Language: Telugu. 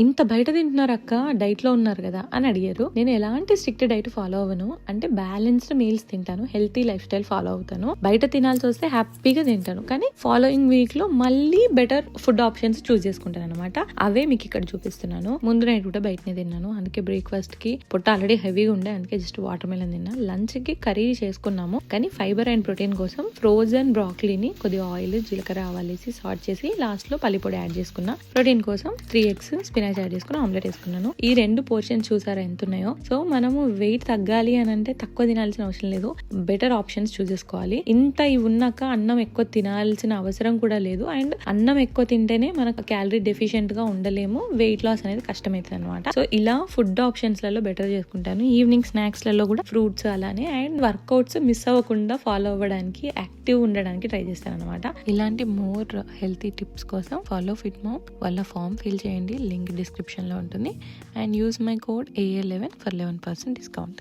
ఇంత బయట తింటున్నారు అక్క డైట్లో ఉన్నారు కదా అని అడిగారు. నేను ఎలాంటి స్ట్రిక్ట్ డైట్ ఫాలో అవ్వను. అంటే బ్యాలెన్స్డ్ మీల్స్ తింటాను హెల్తీ లైఫ్ స్టైల్ ఫాలో అవుతాను. బయట తినాల్సి వస్తే హ్యాపీగా తింటాను. కానీ ఫాలోయింగ్ వీక్లో మళ్ళీ బెటర్ ఫుడ్ ఆప్షన్స్ చూస్ చేసుకుంటాను అనమాట అవే మీకు ఇక్కడ చూపిస్తున్నాను. ముందు నైట్ కూడా బయటనే తిన్నాను. అందుకే బ్రేక్ఫాస్ట్కి పొట్ట ఆల్రెడీ హెవీగా ఉండే. అందుకే జస్ట్ వాటర్ మెలన్ తిన్నా. లంచ్కి కర్రీ చేసుకున్నాము. కానీ ఫైబర్ అండ్ ప్రోటీన్ కోసం ఫ్రోజన్ బ్రాక్లీని కొద్దిగా ఆయిల్ జీలకర్ర ఆవాలేసి సార్ట్ చేసి లాస్ట్లో పల్లిపొడి యాడ్ చేసుకున్నా. ప్రోటీన్ కోసం త్రీ ఎగ్స్ స్పినాచ్ యాడ్ చేసుకుని ఆమ్లెట్ వేసుకున్నాను. ఈ రెండు పోర్షన్స్ చూసారా ఎంత ఉన్నాయో సో మనము వెయిట్ తగ్గాలి అని అంటే తక్కువ తినాల్సిన అవసరం లేదు. బెటర్ ఆప్షన్స్ చూస్ చేసుకోవాలి. ఇంత ఇవి ఉన్నాక అన్నం ఎక్కువ తినాల్సిన అవసరం కూడా లేదు. అండ్ అన్నం ఎక్కువ తింటేనే మనకు క్యాలరీ డెఫిషియెంట్గా ఉండలేము. వెయిట్ లాస్ అనేది కష్టమవుతుంది అనమాట సో ఇలా ఫుడ్ ఆప్షన్స్లలో బెటర్ చేసుకుంటాను. ఈవినింగ్ స్నాక్స్లలో కూడా ఫ్రూట్స్ అలానే అండ్ వర్కౌట్స్ మిస్ అవ్వకుండా ఫాలో అవ్వడానికి యాక్టివ్ ఉండడానికి ట్రై చేస్తాను అనమాట ఇలాంటి మోర్ హెల్తీ టిప్స్ కోసం ఫాలో ఫిట్ మోమ్ వాళ్ళ ఫామ్ ఫిల్ చేయండి. లింక్ డిస్క్రిప్షన్లో ఉంటుంది. And use my code AA eleven for eleven percent discount